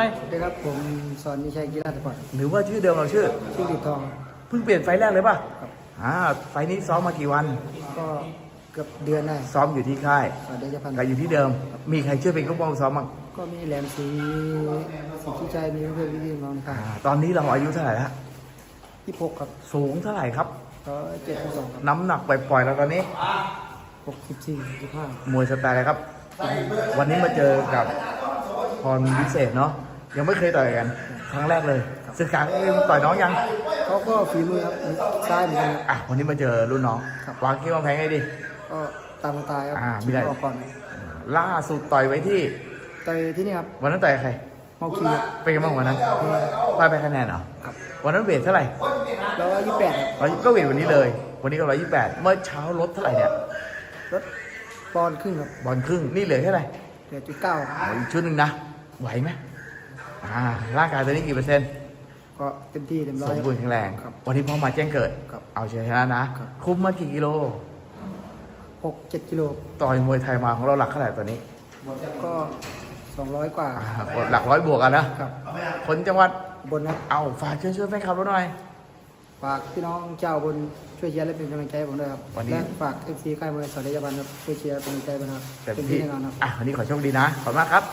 อย สวัสดีครับผมสอนนิชัยกีฬาสปอร์ตหรือว่าชื่อเดิมเราชื่อชื่อติดทอง เพิ่งเปลี่ยนไฟล์แรกเลยป่ะครับอ่าไฟล์นี้ซ้อมมากี่วัน ก็เกือบเดือนได้ซ้อมอยู่ที่ค่ายสวัสดีเจ้าพันก็อยู่ที่เดิม มีใครช่วยเป็นกู้ป้องซ้อมบ้างก็มีแหลมศรีสิทธิชัยมีเพื่อนพี่น้องนะครัอ่าบตอนนี้เราอายุเท่าไหร่แล้วที่พกครับสูงเท่าไหร่ครับ ก็เจ็ดสองครับน้ำหนักปล่อยๆแล้วตอนนี้ หกสิบสี่สิบห้ามวยสไตล์อะไรครับ วันนี้มาเจอกับพรวิเศษเนาะ ยังไม่เคยต่อยกัน ครั้งแรกเลยศึกษาเองต่อยน้องยังเขาก็ฝีมือครับซ้ายเหมือนกันครับ อะวันนี้มาเจอรุ่นน้องครับ วางเกี้ยววางแพงให้ดี ก็ตามสไตล์ครับอ่าไม่ได้ออกก่อนล่าสุดต่อยไว้ที่ต่อยที่นี่ครับวันนั้นต่อยกับใครเมาคีครับ เป็นยังไงบ้างวันนั้นพ่ายไปคะแนนเหรอครับ วันนั้นเวทเท่าไหร่แล้วก็ยี่สิบแปดครับร้อยก็เวทวันนี้เลย วันนี้ก็ร้อยยี่สิบแปดเมื่อเช้าลดเท่าไหร่เนี่ยรถปอนด์ครึ่งครับบอลครึ่งนี่เหลือเท่าไหร่เหลือจุดเก้าโอ้ยอีกชุดหนึ่งนะไหวไหม อ่าร่างกายตอนนี้กี่เปอร์เซ็นต์ก็เต็มที่เต็มร้อสยมบูรณ์แข็งแรงครับ วันนี้พ่อมาแจ้งเกิด ครับเอาชัยชนะนะ ครับ คุมมากี่กิโล หกเจ็ดกิโลต่อยมวยไทยมาของเราหลักเท่าไหร่ตอนนี้ก็สองร้อยกว่าอ่าหลักร้อยบวกกันนะ ครับ คนจังหวัด บนนะเอาฝากเชิญชวนแฟนคลับเราหน่อย ฝากพี่น้องเจ้าบนช่วยเชียร์และเป็นกำลังใจให้ผมด้วยครับวันนี้ และฝากเอฟซีค่ายมวยสอนเดชบันครับช่วยเชียร์เป็นกำลังใจผมนะครับเต็มเต็มที่ที่แน่นอนครับ อะวันนี้ขอโชคดีนะ ขอบคุณมากครับ